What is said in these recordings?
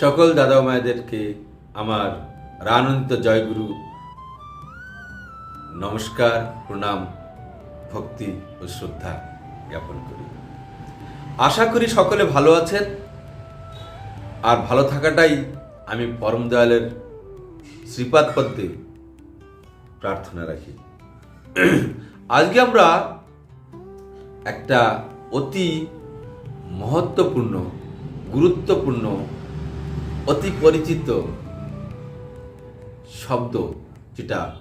সকল দাদা মায়েদেরকে আমার রানন্দিত জয়গুরু নমস্কার, প্রণাম, ভক্তি ও শ্রদ্ধা জ্ঞাপন করি। আশা করি সকলে ভালো আছেন। আর ভালো থাকাটাই আমি পরম দয়ালের শ্রীপাদ পদ্মে প্রার্থনা রাখি। আজকে আমরা একটা অতি মহত্বপূর্ণ, গুরুত্বপূর্ণ অতি পরিচিত শব্দ যেটা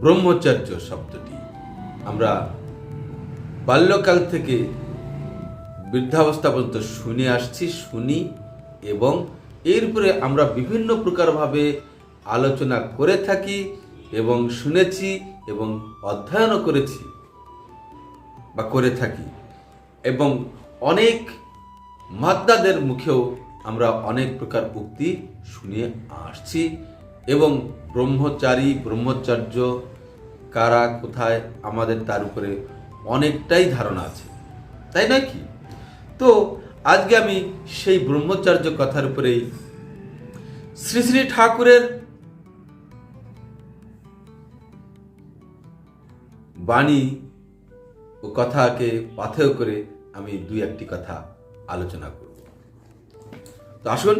ব্রহ্মচর্য শব্দটি। আমরা বাল্যকাল থেকে বৃদ্ধাবস্থা পর্যন্ত শুনে আসছি, শুনি এবং এর উপরে আমরা বিভিন্ন প্রকারভাবে আলোচনা করে থাকি এবং শুনেছি এবং অধ্যয়নও করেছি বা করে থাকি এবং অনেক মাদ্দাদের মুখেও আমরা অনেক প্রকার উক্তি শুনে আসছি এবং ব্রহ্মচারী, ব্রহ্মচর্য, কারা, কোথায়, আমাদের তার উপরে অনেকটাই ধারণা আছে। তাই নয় কি? তো আজকে আমি সেই ব্রহ্মচর্য কথার উপরেই শ্রী শ্রী ঠাকুরের বাণী ও কথাকে পাথেয় করে আমি দুই একটি কথা আলোচনা করব। তো আসুন,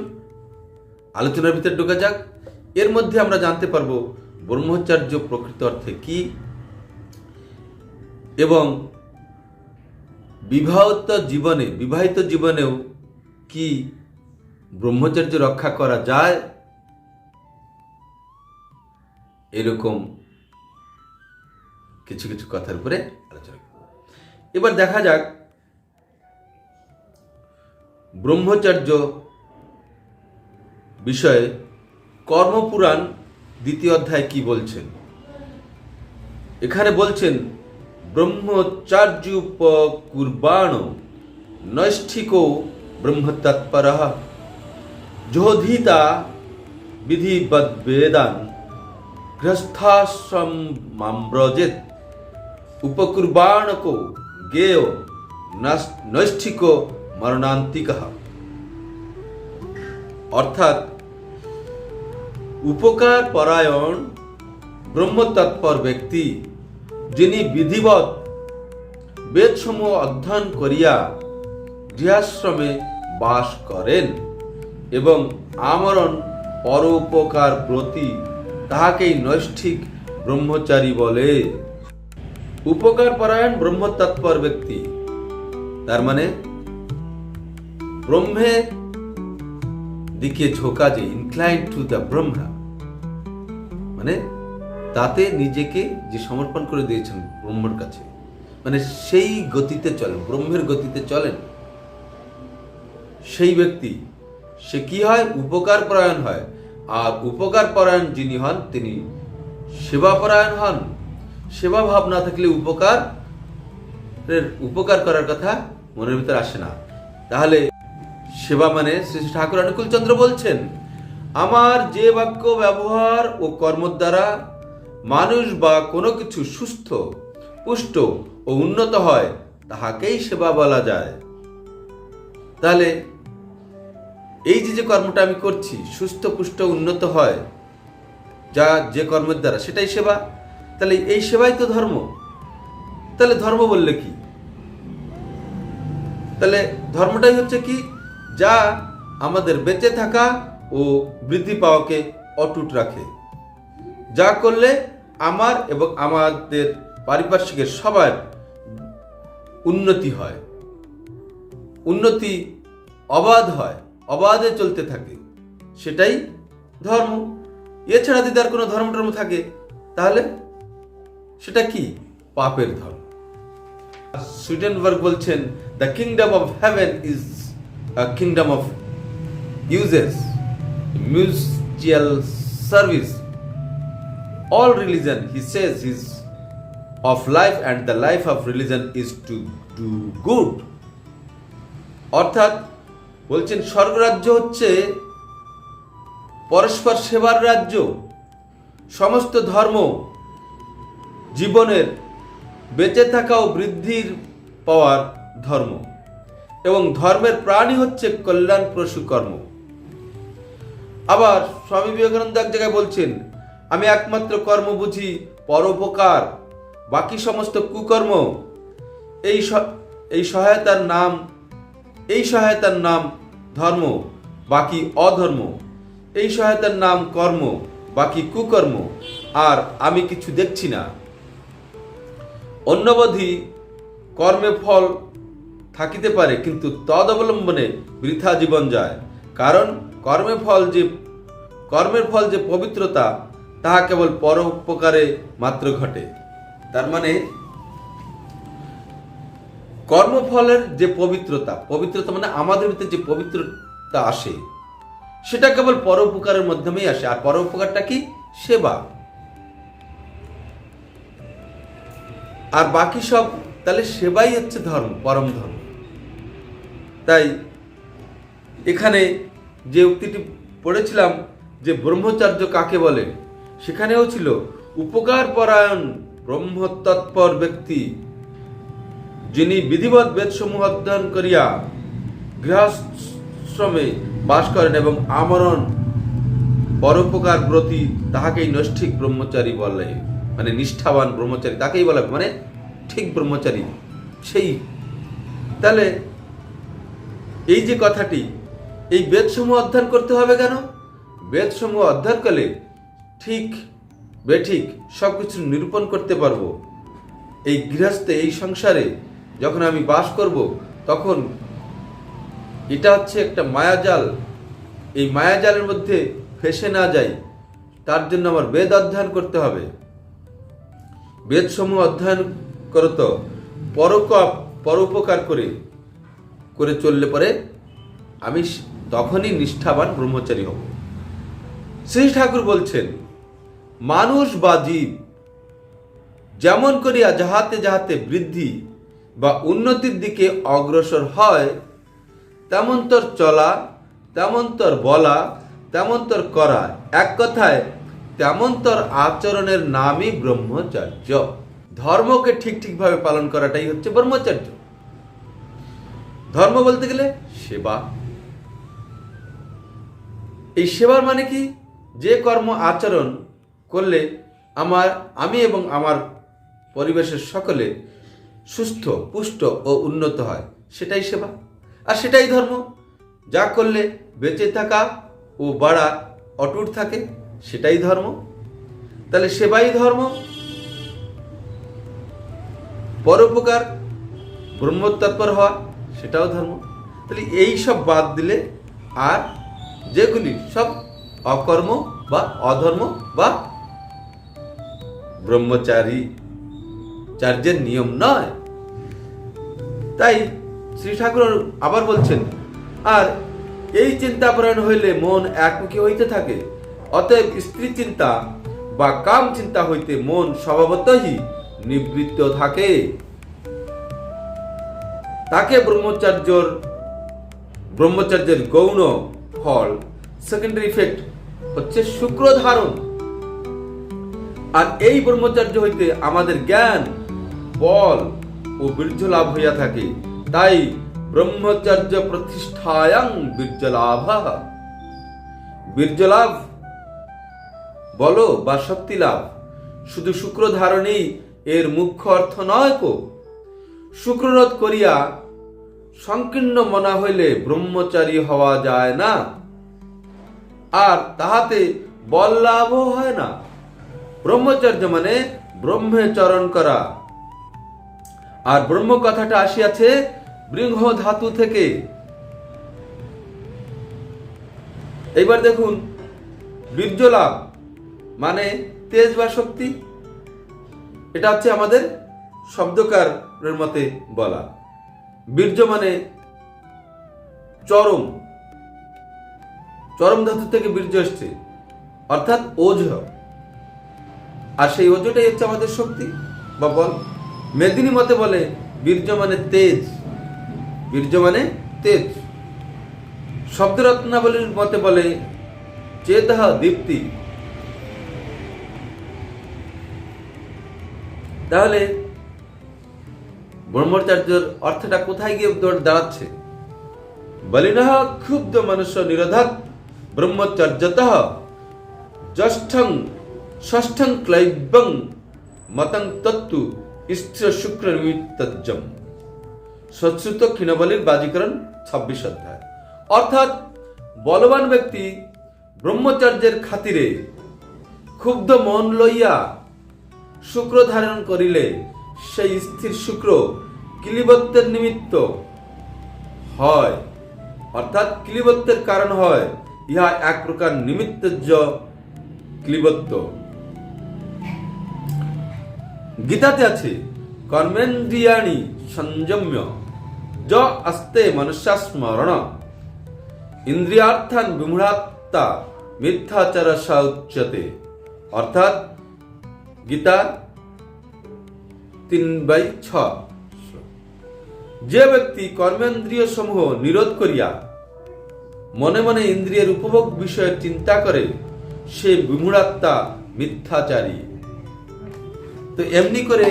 আলোচনার ভিতরে ঢোকা যাক। এর মধ্যে আমরা জানতে পারব ব্রহ্মচার্য প্রকৃত অর্থে কি এবং বিবাহিত জীবনে, বিবাহিত জীবনেও কি ব্রহ্মচর্য রক্ষা করা যায়? এরকম কিছু কিছু কথার উপরে আলোচনা এবার দেখা যাক ব্রহ্মচর্য বিষয়ে কর্মপুরাণ দ্বিতীয় অধ্যায় কি বলছেন? এখানে বলছেন ব্রহ্মচার্য কুর্বাণ নৈষ্ঠিকো ব্রহ্মতৎপর যোধিতা বিধিবদ বেদান গৃহস্থাশ্রম মাম্রজেত গেয় নৈষ্ঠিক মরণান্তিক। অর্থাৎ উপকার পরায়ণ ব্রহ্মতৎপর ব্যক্তি, যিনি বিধিবৎ বেদসমূহ অধ্যয়ন করিয়া গৃহাশ্রমে বাস করেন এবং আমরণ পরোপকার প্রতি তাহাকেই নৈষ্ঠিক ব্রহ্মচারী বলে। উপকার পরায়ণ ব্রহ্মতৎপর ব্যক্তি, তার মানে ব্রহ্মের দিকে ঝোঁকা যে ইনক্লাইন টু দ্য ব্রহ্মা মানে তাতে নিজেকে যে সমর্পণ করে দিয়েছেন ব্রহ্মর কাছে মানে সেই গতিতে চলেন, ব্রহ্মের গতিতে চলেন। সেই ব্যক্তি, সে কি হয়? উপকার পরায়ণ হয়। আর উপকার পরায়ণ যিনি হন, তিনি সেবা পরায়ণ হন। সেবা ভাব না থাকলে উপকার উপকার করার কথা মনের ভিতরে আসে না। তাহলে সেবা মানে শ্রী ঠাকুর অনুকূল চন্দ্র বলছেন আমার যে বাক্য ব্যবহার ও কর্ম দ্বারা মানুষ বা কোনো কিছু সুস্থ, পুষ্ট ও উন্নত হয়, তাহাকেই সেবা বলা যায়। তাহলে, এই যে যে কর্মটা আমি করছি, সুস্থ, পুষ্ট, উন্নত হয়, যা যে কর্মের দ্বারা, সেটাই সেবা? তাহলে এই সেবাই তো ধর্ম। তাহলে ধর্ম বললে কি? তাহলে ধর্মটাই হচ্ছে কি? যা আমাদের বেঁচে থাকা ও বৃদ্ধি পাওয়াকে অটুট রাখে। যা করলে আমার এবং আমাদের পারিপার্শ্বিকের সবার উন্নতি হয়। উন্নতি অবাধ হয় অবাধে চলতে থাকে। সেটাই ধর্ম। এছাড়া যদি আর কোনো ধর্ম টর্ম থাকে তাহলে সেটা কি? পাপের ধর্ম। সুইডেনবার্গ বলছেন the kingdom of heaven is kingdom of uses, mutual service. All religion, he says, is of life, and the life of religion is to do good. অর্থাৎ বলছেন স্বর্গরাজ্য হচ্ছে পরস্পর সেবার রাজ্য সমস্ত ধর্ম জীবনের বেঁচে থাকা ও বৃদ্ধির পাওয়ার ধর্ম এবং ধর্মের প্রাণী হচ্ছে কল্যাণপ্রসূ কর্ম আবার স্বামী বিবেকানন্দ এক জায়গায় বলছেন, আমি একমাত্র কর্ম বুঝি, পরোপকার, বাকি সমস্ত কুকর্ম। এই এই সহায়তার নাম, এই সহায়তার নাম ধর্ম, বাকি অধর্ম। এই সহায়তার নাম কর্ম, বাকি কুকর্ম, আর আমি কিছু দেখছি না। অন্যবধি কর্মে ফল থাকিতে পারে, কিন্তু তদ অবলম্বনে বৃথা জীবন যায়। কারণ কর্মে ফল যে, কর্মের ফল যে পবিত্রতা, তাহা কেবল পরোপকারে মাত্র ঘটে। তার মানে কর্মফলের যে পবিত্রতা পবিত্রতা মানে আমাদের ভিতরে যে পবিত্রতা আসে, সেটা কেবল পরোপকারের মাধ্যমেই আসে। আর পরোপকারটা কি? সেবা। আর বাকি সব, তাহলে সেবাই হচ্ছে ধর্ম, পরম ধর্ম। তাই, এখানে যে উক্তিটি পড়েছিলাম যে ব্রহ্মচার্য কাকে বলে সেখানেও ছিল উপকার পরায়ণ ব্রহ্মতৎপর ব্যক্তি, যিনি বিধিবৎ বেদসমূহ অধ্যয়ন করিয়া গৃহশ্রমে বাস করেন এবং আমরণ, পরোপকার ব্রতী, তাহাকেই নৈষ্ঠিক ব্রহ্মচারী বলে মানে নিষ্ঠাবান ব্রহ্মচারী, তাকেই বলা। মানে ঠিক ব্রহ্মচারী, সেই তাহলে এই যে কথাটি এই বেদসমূহ অধ্যয়ন করতে হবে কেন? বেদসমূহ অধ্যয়ন করলে ঠিক, বেঠিক সব কিছু নিরূপণ করতে পারব। এই গৃহস্থে, এই সংসারে যখন আমি বাস করব, তখন এটা হচ্ছে একটা মায়াজাল। এই মায়াজালের মধ্যে ফেসে না যাই, তার জন্য আমার বেদ অধ্যয়ন করতে হবে। বেদসমূহ অধ্যয়ন করত পরক পরোপকার করে করে চললে পরে আমি তখনই নিষ্ঠাবান ব্রহ্মচারী হব শ্রী ঠাকুর বলছেন, মানুষ বা জীব, যেমন করিয়া যাহাতে যাহাতে বৃদ্ধি বা উন্নতির দিকে অগ্রসর হয়, তেমন তোর চলা, তেমন তোর বলা, তেমন তোর করা, এক কথায় তেমন তোর আচরণের নামই ব্রহ্মচর্য। ধর্মকে ঠিক ঠিকভাবে পালন করাটাই হচ্ছে ব্রহ্মচর্য। ধর্ম বলতে গেলে সেবা। এই সেবার মানে কি? যে কর্ম আচরণ করলে আমার, আমি এবং আমার পরিবেশের সকলে সুস্থ, পুষ্ট ও উন্নত হয়, সেটাই সেবা। আর সেটাই ধর্ম। যা করলে বেঁচে থাকা ও বাড়া অটুট থাকে, সেটাই ধর্ম। তাহলে সেবাই ধর্ম। পরোপকার ব্রহ্মতৎপর হওয়া, সেটাও ধর্ম। তাহলে এই সব বাদ দিলে আর যেগুলি সব অকর্ম বা অধর্ম বা ব্রহ্মচারী চার্যের নিয়ম নয়। তাই শ্রী ঠাকুর আবার বলছেন, আর এই চিন্তাপরায়ণ হইলে মন একমুখী হইতে থাকে, অতএব স্ত্রী চিন্তা বা কাম চিন্তা হইতে মন স্বভাবতই নিবৃত্ত থাকে। তাকে ব্রহ্মচার্যর, ব্রহ্মচর্যের গৌণ ফল। সেকেন্ডারি ইফেক্ট হচ্ছে শুক্র ধারণ। আর এই ব্রহ্মচর্য হইতে আমাদের জ্ঞান, বল ও বীর্য লাভ হইয়া থাকে। তাই ব্রহ্মচর্য প্রতিষ্ঠায়াং বীর্য লাভ। বীর্য লাভ, বলো বা শক্তি লাভ। শুধু শুক্র ধারণেই এর মুখ্য অর্থ নয় কো? শুক্ররোধ করিয়া সংকীর্ণ মনা হইলে ব্রহ্মচারী হওয়া যায় না। আর তাহাতে বল লাভও হয় না। ব্রহ্মচর্য মানে ব্রহ্মে চরণ করা। আর ব্রহ্ম কথাটা আসিয়াছে বৃংহ ধাতু থেকে। এইবার দেখুন বীর্য লাভ মানে তেজ বা শক্তি এটা হচ্ছে আমাদের শব্দকারের মতে বলা। বীর্য মানে চরম চরম ধাতু থেকে বীর্য এসছে, অর্থাৎ ওঝ আর সেই ওজটাই হচ্ছে আমাদের শক্তি, বা বল, মেদিনী মতে বলে বীর্য মানে তেজ বীর্য মানে তেজ। শব্দরত্নাবলীর মতে বলে চেতহ দীপ্তি। তাহলে ব্রহ্মচার্যের অর্থটা কোথায় গিয়ে দৌড় দাঁড়াচ্ছে? বলিনহ ক্ষুব্ধ মনুষ্য নিরোধক ব্রহ্মচর্যত জ্যষ্ঠং ষষ্ঠং ক্লৈব্যং মতং তত্তু ইষ্ট শুক্র নিমিত্তজম সশ্রুত ক্ষীণবলীর বাজীকরণ ছাব্বিশ অধ্যায়। অর্থাৎ বলবান ব্যক্তি ব্রহ্মচর্যের খাতিরে ক্ষুব্ধ মন লইয়া শুক্র ধারণ করিলে সেই স্থির শুক্র কিলিবত্বের নিমিত্ত হয়। অর্থাৎ ক্লিবত্বের কারণ হয়, ইহা এক প্রকার নিমিত্তজ ক্লিবত্ব গীতাতে আছে, কর্মেন্দ্রিয়াণি সংযম্য, য আস্তে মনুষ্য স্মরণ ইন্দ্রিয়ার্থান বিমূঢ়াত্মা মিথ্যাচার সা উচ্যতে অর্থাৎ গীতা তিন বাই ছ। যে ব্যক্তি কর্মেন্দ্রিয় সমূহ নিরোধ করিয়া মনে মনে ইন্দ্রিয়ের উপভোগ বিষয়ে চিন্তা করে, সে বিমূঢ়াত্মা, মিথ্যাচারী। তো এমনি করে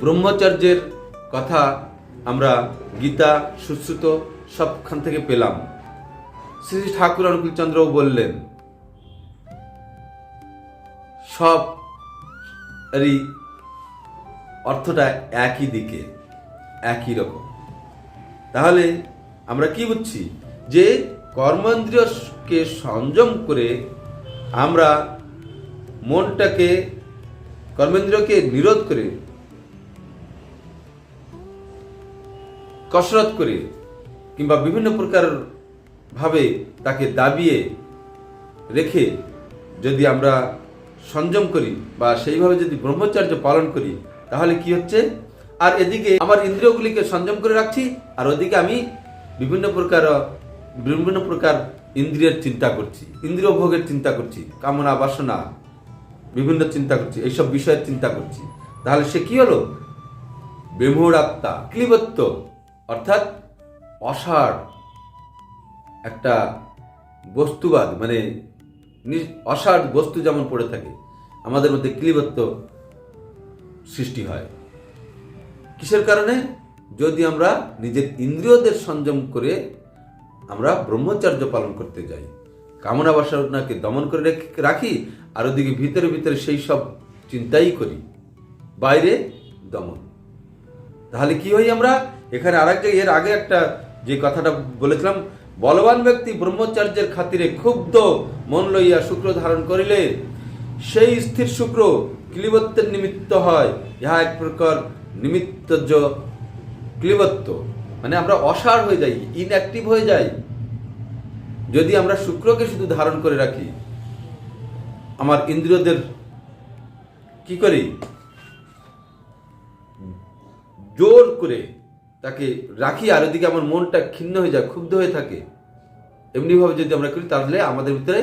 ব্রহ্মচর্যের কথা আমরা গীতা, সুশ্রুত সবখান থেকে পেলাম। শ্রী ঠাকুর অনুকূল চন্দ্রও বললেন, সব অর্থটা একই দিকে, একই রকম। তাহলে আমরা কি বুঝছি? যে কর্মেন্দ্রিয়কে সংযম করে আমরা মনটাকে, কর্মেন্দ্রিয়কে নিরোধ করে, কসরত করে, কিংবা বিভিন্ন প্রকার ভাবে তাকে দাবিয়ে রেখে যদি আমরা সংযম করি বা সেইভাবে যদি ব্রহ্মচর্য পালন করি তাহলে কি হচ্ছে? আর এদিকে আমার ইন্দ্রিয়গুলিকে সংযম করে রাখছি, আর ওদিকে আমি বিভিন্ন প্রকার বিভিন্ন প্রকার ইন্দ্রিয়ের চিন্তা করছি ইন্দ্রিয় ভোগের চিন্তা করছি, কামনা, বাসনা, বিভিন্ন চিন্তা করছি, এইসব বিষয়ের চিন্তা করছি। তাহলে সে কি হলো? বিমূঢ় আত্মা, ক্লিবত্ব, অর্থাৎ অসার একটা বস্তুবাদ মানে অসার বস্তু যেমন পড়ে থাকে, আমাদের মধ্যে ক্লিবত্ব সৃষ্টি হয়। কিসের কারণে? যদি আমরা নিজের ইন্দ্রিয়দের সংযম করে আমরা ব্রহ্মচর্য পালন করতে যাই, কামনা বাসনাকে দমন করে রেখ- আর ওদিকে ভিতরে ভিতরে সেই সব চিন্তাই করি, বাইরে দমন। তাহলে কি হই আমরা? এখানে আরেক জায়গায় এর আগে একটা যে কথাটা বলেছিলাম, বলবান ব্যক্তি ব্রহ্মচর্যের খাতিরে ক্ষুব্ধ মন লইয়া শুক্র ধারণ করিলে সেই স্থির শুক্র ক্লিবত্বের নিমিত্ত হয়। ইহা এক প্রকার নিমিত্তজ ক্লিবত্ব। মানে আমরা অসার হয়ে যাই ইনঅ্যাক্টিভ হয়ে যাই। যদি আমরা শুক্রকে শুধু ধারণ করে রাখি, আমার ইন্দ্রিয়দের কি করি? জোর করে তাকে রাখি, আর ওদিকে আমার মনটা ক্ষিন্ন হয়ে যায়, ক্ষুব্ধ হয়ে থাকে। এমনিভাবে যদি আমরা করি, তাহলে আমাদের ভিতরে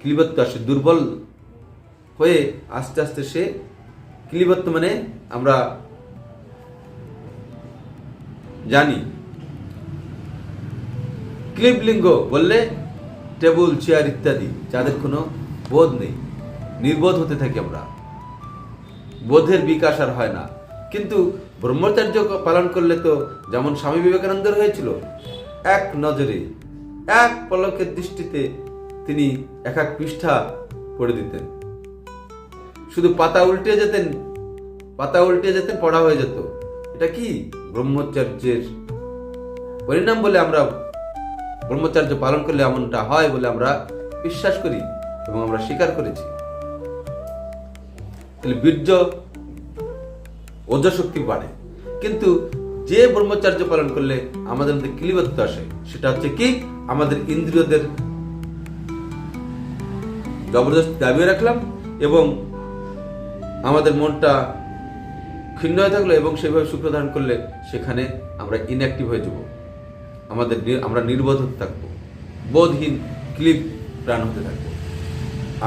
ক্লিবত্ব আসে, দুর্বল হয়ে আস্তে আস্তে সে ক্লিবত্ব মানে আমরা জানি। ক্লিবলিঙ্গ বললে টেবুল, চেয়ার ইত্যাদি, যাদের কোনো বোধ নেই। নির্বোধ হতে থাকি আমরা। বোধের বিকাশ আর হয় না। কিন্তু ব্রহ্মচর্য পালন করলে তো যেমন স্বামী বিবেকানন্দের হয়েছিল, এক নজরে, এক পলকের দৃষ্টিতে তিনি এক এক পৃষ্ঠা পড়ে দিতেন। শুধু পাতা উল্টে যেতেন, পাতা উল্টে যেতেন, পড়া হয়ে যেত। এটা কি? ব্রহ্মচর্যের পরিণাম বলে আমরা, ব্রহ্মচর্য পালন করলে এমনটা হয় বলে আমরা বিশ্বাস করি এবং আমরা স্বীকার করেছি। তাহলে বীর্য, ওজশক্তি বাড়ে। কিন্তু যে ব্রহ্মচর্য পালন করলে আমাদের মধ্যে কিলিবত্ব আসে, সেটা হচ্ছে কি? আমাদের ইন্দ্রিয়দের জবরদস্তি দাবিয়ে রাখলাম এবং আমাদের মনটা ক্ষীণ হয়ে থাকল এবং সেইভাবে শুক্র ধারণ করলে সেখানে আমরা ইনঅ্যাক্টিভ হয়ে যাব। আমাদের আমরা নির্বোধ হতে থাকব। বোধহীন ক্লিপ প্রাণ হতে থাকব।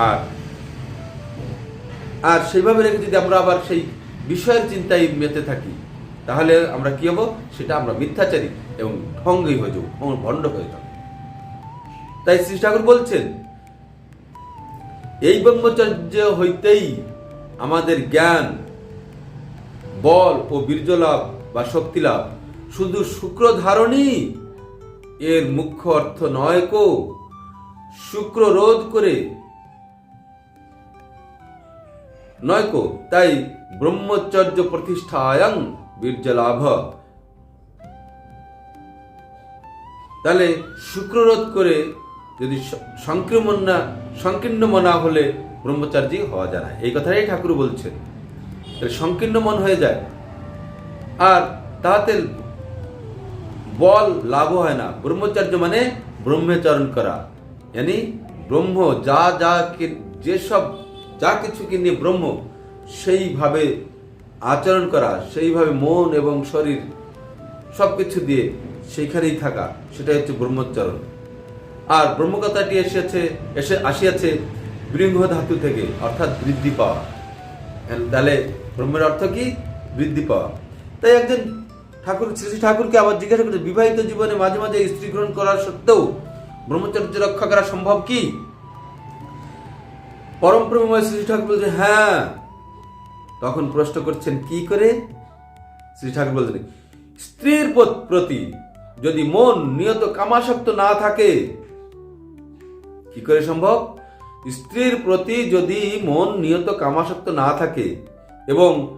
আর আর সেইভাবে রেখে যদি আমরা আবার সেই বিষয়ের চিন্তায় মেতে থাকি, তাহলে আমরা কি হব? সেটা আমরা মিথ্যাচারী এবং ঢঙ্গই হয়ে যাব ভণ্ড হয়ে যাব। তাই শ্রী ঠাকুর বলছেন, এই ব্রহ্মচর্য হইতেই আমাদের জ্ঞান, বল ও বীর্য লাভ বা শক্তি লাভ শুধু শুক্র ধারণই এর মুখ্য অর্থ নয় কো। শুক্র রোধ করে নয় কো, তাই ব্রহ্মচর্য প্রতিষ্ঠায়ং বীর্য লাভ তাহলে শুক্ররোধ করে যদি সংক্রমণ না সংকীর্ণ মনা হলে ব্রহ্মচার্যী হওয়া যায় না। এই কথাটাই ঠাকুর বলছেন। সংকীর্ণ মন হয়ে যায়। আর তাতে বল লাভ হয় না। ব্রহ্মচার্য মানে ব্রহ্মচরণ করা। জানি ব্রহ্ম যা যা যেসব যা কিছুকে নিয়ে ব্রহ্ম, সেইভাবে আচরণ করা, সেইভাবে মন এবং শরীর সব কিছু দিয়ে সেইখানেই থাকা, সেটাই হচ্ছে ব্রহ্মচরণ। আর ব্রহ্মকথাটি এসেছে এসে আসিয়াছে বৃঙ্গ ধাতু থেকে, অর্থাৎ বৃদ্ধি পাওয়া। তাহলে ব্রহ্মের অর্থ কি? বৃদ্ধি পাওয়া। তাই একজন ঠাকুর, শ্রী শ্রী ঠাকুরকে আবার জিজ্ঞাসা করছে, বিবাহিত জীবনে মাঝে মাঝে স্ত্রী গ্রহণ করার সত্ত্বেও ব্রহ্মচর্য রক্ষা করা সম্ভব কি? পরম প্রেমময় শ্রী ঠাকুর বলছে হ্যাঁ। তখন প্রশ্ন করছেন, কি করে? শ্রী ঠাকুর বলছেন, স্ত্রীর প্রতি যদি মন নিয়ত কামাসক্ত না থাকে, কি করে সম্ভব? স্ত্রীর প্রতি যদি মন নিয়ত কামাসক্ত না থাকে এবং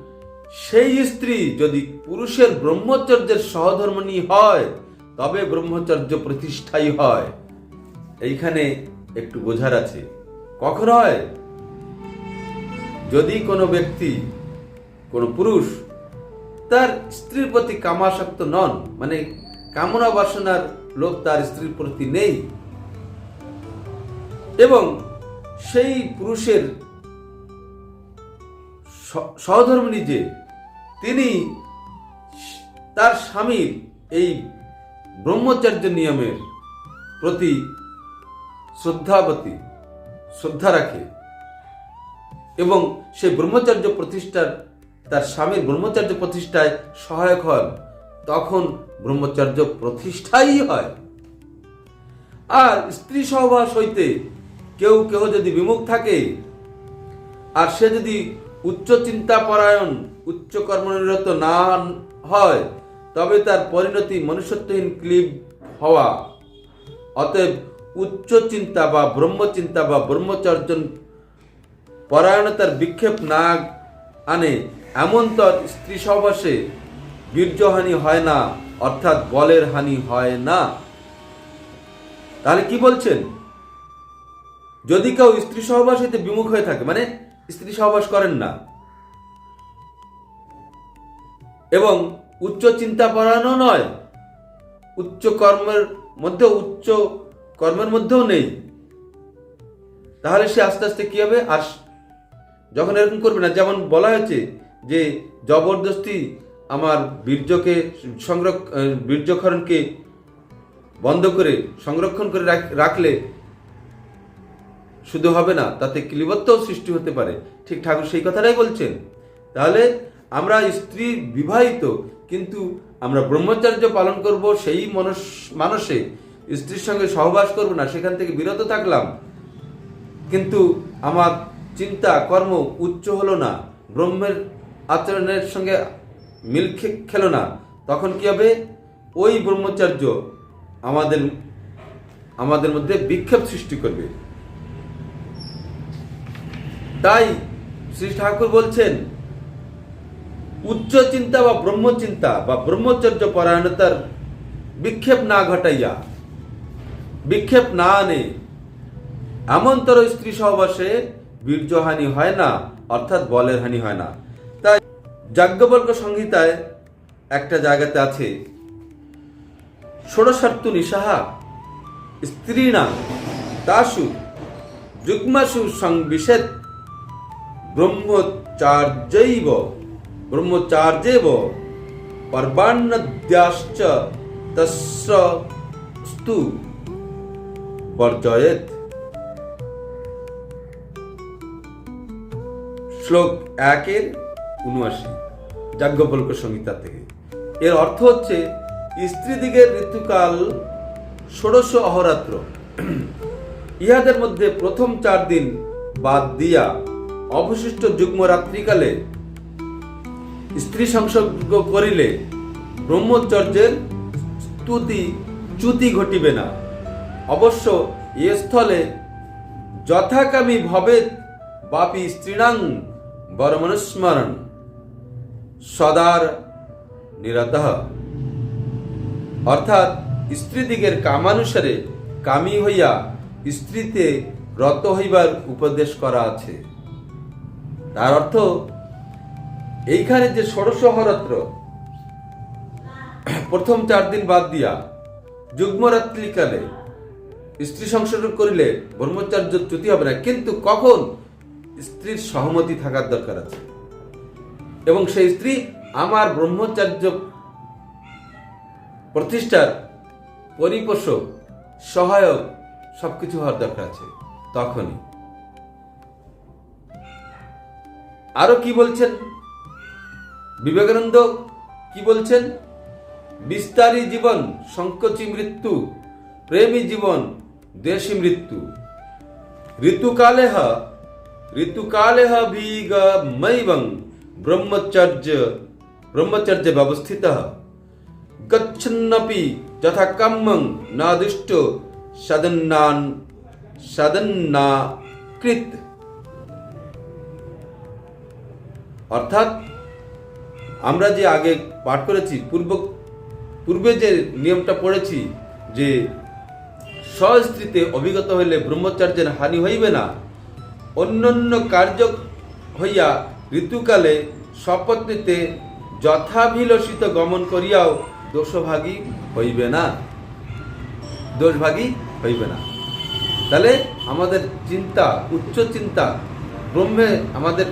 সেই স্ত্রী যদি পুরুষের ব্রহ্মচর্যের সহধর্মণী হয়, তবে ব্রহ্মচর্য প্রতিষ্ঠাই হয়। এইখানে একটু বোঝার আছে। কখন হয়? যদি কোনো ব্যক্তি, কোনো পুরুষ তার স্ত্রীর প্রতি কামাসক্ত নন মানে কামনা বাসনার লোভ তার স্ত্রীর প্রতি নেই, এবং সেই পুরুষের স- সহধর্মিণী যে, তিনি তার স্বামীর এই ব্রহ্মচর্য নিয়মের প্রতি শ্রদ্ধাবতী, শ্রদ্ধা রাখে এবং সেই ব্রহ্মচর্য প্রতিষ্ঠার, তার স্বামীর ব্রহ্মচর্য প্রতিষ্ঠায় সহায়ক হন, তখন ব্রহ্মচর্য প্রতিষ্ঠাই হয়। আর স্ত্রী সহবাস হইতে কেউ কেউ যদি বিমুখ থাকে, আর সে যদি উচ্চ চিন্তা পরায়ণ উচ্চ কর্মনিরত না হয়, তবে তার পরিণতি মনুষ্যত্বহীন ক্লিব হওয়া। অতএব উচ্চ চিন্তা বা ব্রহ্মচিন্তা বা ব্রহ্মচর্যন পরায়ণতার বিক্ষেপ না আনে, এমন তর স্ত্রী সহবাসে বীর্যহানি হয় না, অর্থাৎ বলের হানি হয় না। তাহলে কি বলছেন? যদি কেউ স্ত্রী সহবাস হইতে বিমুখ হয়ে থাকে মানে স্ত্রী সহবাস করেন না, এবং উচ্চ চিন্তা পরায়ণও নয়, উচ্চ কর্মের মধ্যে উচ্চ কর্মের মধ্যেও নেই, তাহলে সে আস্তে আস্তে কি হবে? আর যখন এরকম করবে না, যেমন বলা হয়েছে যে জবরদস্তি আমার বীর্যকে সংরক্ষ বীর্যক্ষরণকে বন্ধ করে, সংরক্ষণ করে রাখ- রাখলে শুধু হবে না, তাতে ক্লিবত্বও সৃষ্টি হতে পারে। ঠিক ঠাকুর সেই কথাটাই বলছেন। তাহলে আমরা স্ত্রী বিবাহিত, কিন্তু আমরা ব্রহ্মচর্য পালন করব সেই মনস মানসে স্ত্রীর সঙ্গে সহবাস করব না, সেখান থেকে বিরত থাকলাম। কিন্তু আমার চিন্তা, কর্ম উচ্চ হলো না। ব্রহ্মের আচরণের সঙ্গে মিল খেলো না। তখন কি হবে? ওই ব্রহ্মচর্য আমাদের আমাদের মধ্যে বিক্ষেপ সৃষ্টি করবে। তাই শ্রী ঠাকুর বলছেন উচ্চ চিন্তা বা ব্রহ্মচিন্তা বা ব্রহ্মচর্য পরায়ণতার বিক্ষেপ না ঘটাইয়া, বিক্ষেপ না আনে, এমনতর স্ত্রী সহবাসে বীর্যহানি হয় না, অর্থাৎ বলের হানি হয় না। তাই যাজ্ঞবল্ক সংহিতায় একটা জায়গাতে আছে, ষোড়শার্তু নিশাহা, স্ত্রীণা তাসু যুগ্মাসু সংবিশেদ ব্রহ্মচার্যৈব ব্রহ্মচার্যেব পর্বান্নদ্যাশ্চ তস্য স্তু বর্জয়েত শ্লোক একের উনআশি যাজ্ঞবল্ক সংহিতা থেকে। এর অর্থ হচ্ছে, স্ত্রীদিগের ঋতুকাল ষোড়শ অহরাত্র। ইহাদের মধ্যে প্রথম চার দিন বাদ দিয়া অবশিষ্ট যুগ্ম রাত্রিকালে স্ত্রী সংসর্গ করিলে ব্রহ্মচর্যের স্তুতি, চ্যুতি ঘটিবে না। অবশ্য এ স্থলে যথাকামী ভবে বাপি স্ত্রীণাং বরমনুস্মরণ। সদার নিরত। অর্থাৎ স্ত্রীদিগের কামানুসারে কামী হইয়া স্ত্রীতে রত হইবার উপদেশ করা আছে। তার অর্থ, এইখানে যে ষোড়শ হরত্র, প্রথম চার দিন বাদ দিয়া যুগ্মরাত্রিকালে স্ত্রী সংশোধন করিলে ব্রহ্মচার্য চ্যুতি হবে না। কিন্তু কখন? স্ত্রীর সহমতি থাকার দরকার আছে। এবং সেই স্ত্রী আমার ব্রহ্মচার্য প্রতিষ্ঠার পরিপোষক, সহায়ক, সবকিছু হওয়ার দরকার আছে। তখনই। আরও কি বলছেন? বিবেকানন্দ কি বলছেন? বিস্তারী জীবন, সংকোচী মৃত্যু, প্রেমী জীবন, দেশী মৃত্যু। ঋতুকালে ঋতুকালে ভিগমৈবং ব্রহ্মচর্য ব্রহ্মচর্য ব্যবস্থিত গচ্ছন্নপি যথা কাম্যং নাদিষ্ট সদন্নান সদন্না অর্থাৎ আমরা যে আগে পাঠ করেছি, পূর্ব, পূর্বে যে নিয়মটা পড়েছি যে স্বস্ত্রীতে অভিগত হইলে ব্রহ্মচর্যের হানি হইবে না, অন্যান্য কার্য হইয়া ঋতুকালে স্বপত্নীতে যথাভিলষিত গমন করিয়াও দোষভাগী হইবে না। দোষভাগী হইবে না। তাহলে আমাদের চিন্তা, উচ্চ চিন্তা ব্রহ্মে আমাদের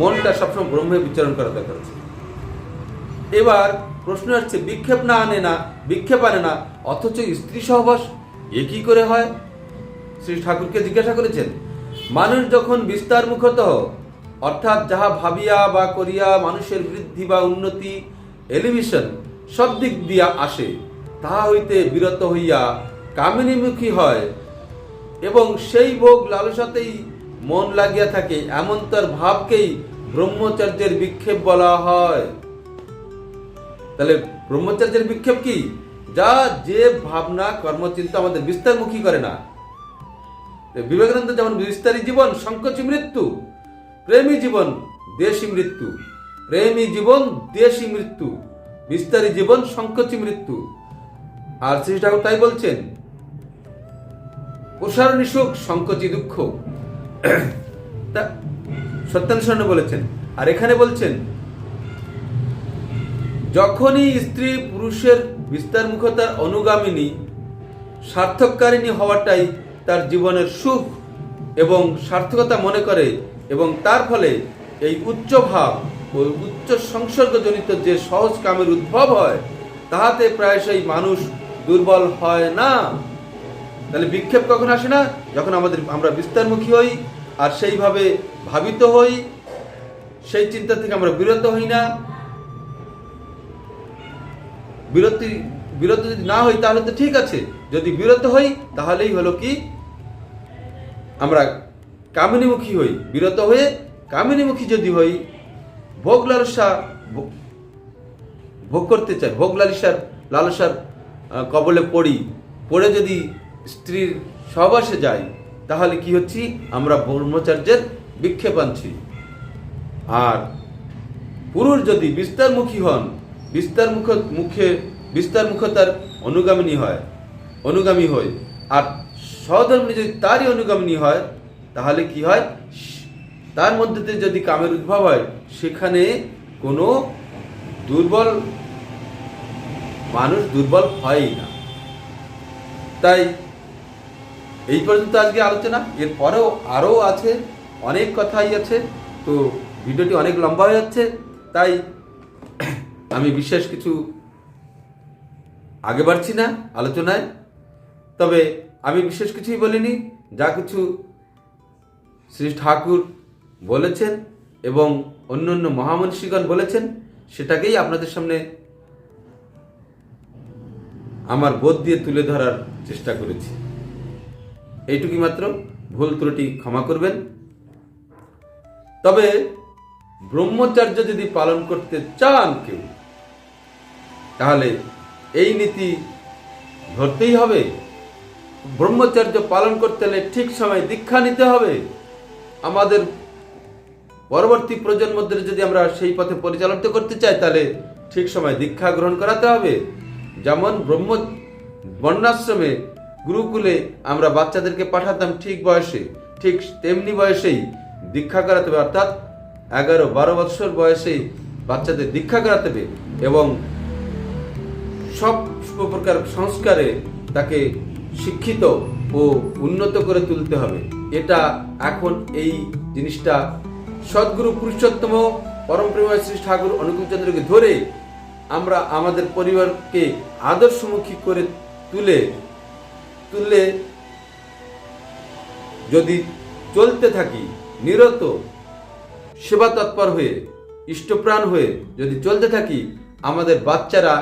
মনটা সবসময় ব্রহ্মে বিচরণ করা দরকার আছে এবার প্রশ্ন আসছে, বিক্ষেপ না আনে না, বিক্ষেপ আনে না, অথচ স্ত্রী সহবাস এ কি করে হয়? শ্রী ঠাকুরকে জিজ্ঞাসা করেছেন, মানুষ যখন বিস্তার মুখত, অর্থাৎ যাহা ভাবিয়া বা করিয়া মানুষের বৃদ্ধি বা উন্নতি, এলিভিশন, সব দিক দিয়া আসে, তাহা হইতে বিরত হইয়া কামিনীমুখী হয় এবং সেই ভোগ লালসাতেই মন লাগিয়া থাকে, এমন তার ভাবকেই ব্রহ্মচর্যের বিক্ষেপ বলা হয়। তাহলে ব্রহ্মচর্যের বিক্ষেপ কি? যা যে ভাবনা, কর্মচিন্তা আমাদের বিস্তারমুখী করে না। বিবেকানন্দ যেমন বিস্তারী জীবন, সংকোচী মৃত্যু, প্রেমী জীবন, দেশী মৃত্যু, প্রেমী জীবন, দেশী মৃত্যু, বিস্তারী জীবন, সংকোচী মৃত্যু। আর শ্রী ঠাকুর তাই বলছেন, প্রসারণী সুখ, সংকোচী দুঃখ। তা বলেছেন। আর এখানে বলছেন, যখনই স্ত্রী পুরুষের বিস্তার মুখতার অনুগামিনী, সার্থককারিণী হওয়াটাই তার জীবনের সুখ এবং সার্থকতা মনে করে এবং তার ফলে এই উচ্চ ভাব ও উচ্চ সংসর্গজনিত যে সহজ কামের উদ্ভব হয়, তাহাতে প্রায়শই মানুষ দুর্বল হয় না। তাহলে বিক্ষেপ কখন আসে না? যখন আমাদের, আমরা বিস্তারমুখী হই আর সেইভাবে ভাবিত হই, সেই চিন্তা থেকে আমরা বিরত হই না। বিরতি, বিরত যদি না হই তাহলে তো ঠিক আছে। যদি বিরত হই তাহলেই হলো কি? আমরা কামিনীমুখী হই। বিরত হয়ে কামিনীমুখী যদি হই, ভোগ লালসা ভোগ করতে চাই, ভোগ লালসার লালসার কবলে পড়ি, পড়ে যদি স্ত্রীর সহবাসে যাই, তাহলে কি হচ্ছি? আমরা ব্রহ্মচার্যের বিক্ষেপ আনছি। আর পুরুষ যদি বিস্তারমুখী হন বিস্তার মুখ মুখে বিস্তার মুখতার অনুগামিনী হয়, অনুগামী হয় আর সহধর্মী যদি তারই অনুগামিনী হয়, তাহলে কি হয়? তার মধ্যে যদি কামের উদ্ভব হয়, সেখানে কোনো দুর্বল মানুষ দুর্বল হয়ই না। তাই এই পর্যন্ত আজকে আলোচনা। এরপরেও আরও আছে, অনেক কথাই আছে। তো ভিডিওটি অনেক লম্বা হয়ে যাচ্ছে, তাই আমি বিশেষ কিছু আগে বাড়ছি না আলোচনায়। তবে আমি বিশেষ কিছুই বলিনি, যা কিছু শ্রী ঠাকুর বলেছেন এবং অন্য অন্য মহামনীষীগণ বলেছেন, সেটাকেই আপনাদের সামনে আমার বোধ দিয়ে তুলে ধরার চেষ্টা করেছি। এইটুকুই মাত্র। ভুল ত্রুটি ক্ষমা করবেন। তবে ব্রহ্মচার্য যদি পালন করতে চান কেউ, তাহলে এই নীতি ধরতেই হবে। ব্রহ্মচর্য পালন করতে হলে ঠিক সময় দীক্ষা নিতে হবে। আমাদের পরবর্তী প্রজন্মদের যদি আমরা সেই পথে পরিচালিত করতে চাই, তাহলে ঠিক সময় দীক্ষা গ্রহণ করাতে হবে। যেমন ব্রহ্ম বর্ণাশ্রমে গুরুকুলে আমরা বাচ্চাদেরকে পাঠাতাম ঠিক বয়সে, ঠিক তেমনি বয়সেই দীক্ষা করাতে হবে, অর্থাৎ এগারো বারো বছর বয়সেই বাচ্চাদের দীক্ষা করাতে হবে এবং সব প্রকার সংস্কারে তাকে শিক্ষিত ও উন্নত করে তুলতে হবে। এটা এখন এই জিনিসটা সদ্গুরু পুরুষোত্তম পরম প্রেমা শ্রী ঠাকুর অনুকূল চন্দ্রকে ধরে আমরা আমাদের পরিবারকে আদর্শমুখী করে তুলে তুললে যদি চলতে থাকি নিরত, সেবা তৎপর হয়ে, ইষ্টপ্রাণ হয়ে যদি চলতে থাকি, আমাদের বাচ্চারা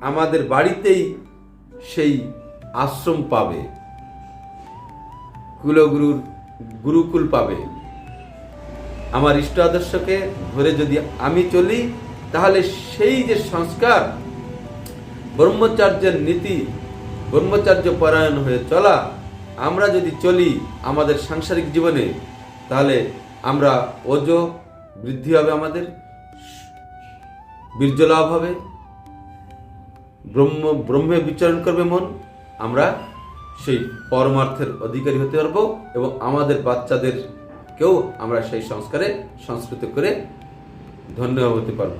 আমাদের বাড়িতেই সেই আশ্রম পাবে। কুলগুরুর গুরুকুল পাবে। আমার ইষ্ট আদর্শকে ধরে যদি আমি চলি, তাহলে সেই যে সংস্কার, ব্রহ্মচার্যের নীতি ব্রহ্মচার্য পরায়ণ হয়ে চলা, আমরা যদি চলি আমাদের সাংসারিক জীবনে, তাহলে আমরা ওজ বৃদ্ধি হবে আমাদের বীর্য লাভ হবে। ব্রহ্ম, ব্রহ্মে বিচরণ করবে মন, আমরা সেই পরমার্থের অধিকারী হতে পারব এবং আমাদের বাচ্চাদেরকেও আমরা সেই সংস্কারে সংস্কৃত করে ধন্য হতে পারব।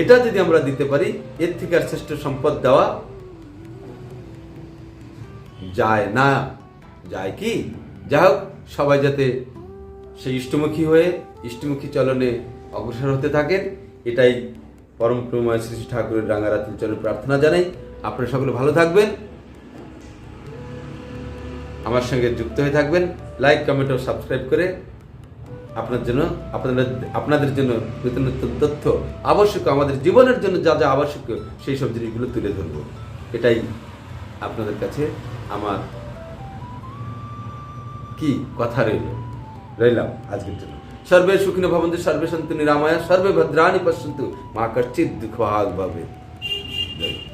এটা যদি আমরা দিতে পারি, এর থেকে আর শ্রেষ্ঠ সম্পদ দেওয়া যায় না, যায় কি? যা হোক সবাই যাতে সেই ইষ্টমুখী হয়ে ইষ্টমুখী চলনে অগ্রসর হতে থাকেন, এটাই পরম প্রেময় শ্রী ঠাকুরের রাঙারাতুল চরণে প্রার্থনা জানাই। আপনারা সকলে ভালো থাকবেন। আমার সঙ্গে যুক্ত হয়ে থাকবেন। লাইক কমেন্ট ও সাবস্ক্রাইব করে আপনার জন্য, আপনাদের আপনাদের জন্য নতুন নতুন তথ্য আবশ্যক, আমাদের জীবনের জন্য যা যা আবশ্যক, সেই সব জিনিসগুলো তুলে ধরবো। এটাই আপনাদের কাছে কি কথা রইল? রইলাম আজকের জন্য। সর্বে সুখিন ভবন্তু, সর্বে সন্তু নিরামায়া, সর্বে ভদ্রাণী পশ্যন্তু, মা কশ্চিৎ দুঃখ ভাবে।